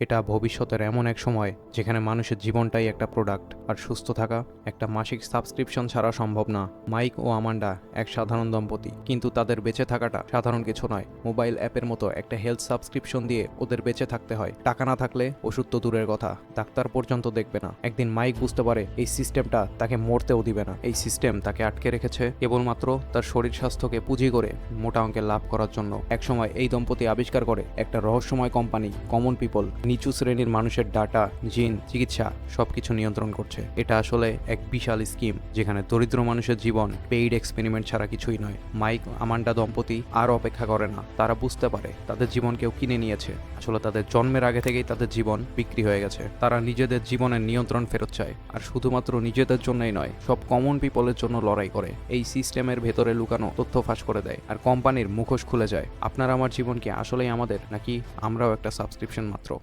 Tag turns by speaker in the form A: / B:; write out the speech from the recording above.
A: এটা ভবিষ্যতের এমন এক সময় যেখানে মানুষের জীবনটাই একটা প্রোডাক্ট আর সুস্থ থাকা একটা মাসিক সাবস্ক্রিপশন ছাড়া সম্ভব না। মাইক ও আমান্ডা এক সাধারণ দম্পতি, কিন্তু তাদের বেঁচে থাকাটা সাধারণ কিছু নয়। মোবাইল অ্যাপের মতো একটা হেলথ সাবস্ক্রিপশন দিয়ে ওদের বেঁচে থাকতে হয়। টাকা না থাকলে ওষুধ তো দূরের কথা, ডাক্তার পর্যন্ত দেখবে না। একদিন মাইক বুঝতে পারে এই সিস্টেমটা তাকে মরতেও দিবে না। এই সিস্টেম তাকে আটকে রেখেছে কেবলমাত্র তার শরীর স্বাস্থ্যকে পুঁজি করে মোটা অঙ্কের লাভ করার জন্য। একসময় এই দম্পতি আবিষ্কার করে একটা রহস্যময় কোম্পানি কমন পিপল নিচু শ্রেণির মানুষের ডাটা, জিন, চিকিৎসা সবকিছু নিয়ন্ত্রণ করছে। এটা আসলে এক বিশাল স্কিম, যেখানে দরিদ্র মানুষের জীবন পেইড এক্সপেরিমেন্ট ছাড়া কিছুই নয়। মাইক, আমান্ডা দম্পতি আর অপেক্ষা করে না। তারা বুঝতে পারে তাদের জীবন কেউ কিনে নিয়েছে। আসলে তাদের জন্মের আগে থেকেই তাদের জীবন বিক্রি হয়ে গেছে। তারা নিজেদের জীবনের নিয়ন্ত্রণ ফেরত চায়। আর শুধুমাত্র নিজেদের জন্যই নয়, সব কমন পিপলের জন্য লড়াই করে। এই সিস্টেমের ভেতরে লুকানো তথ্য ফাঁস করে দেয়। আর কোম্পানির মুখোশ খুলে যায়। আপনার আমার জীবন কি আসলেই আমাদের, নাকি আমরাও একটা সাবস্ক্রিপশন মাত্র?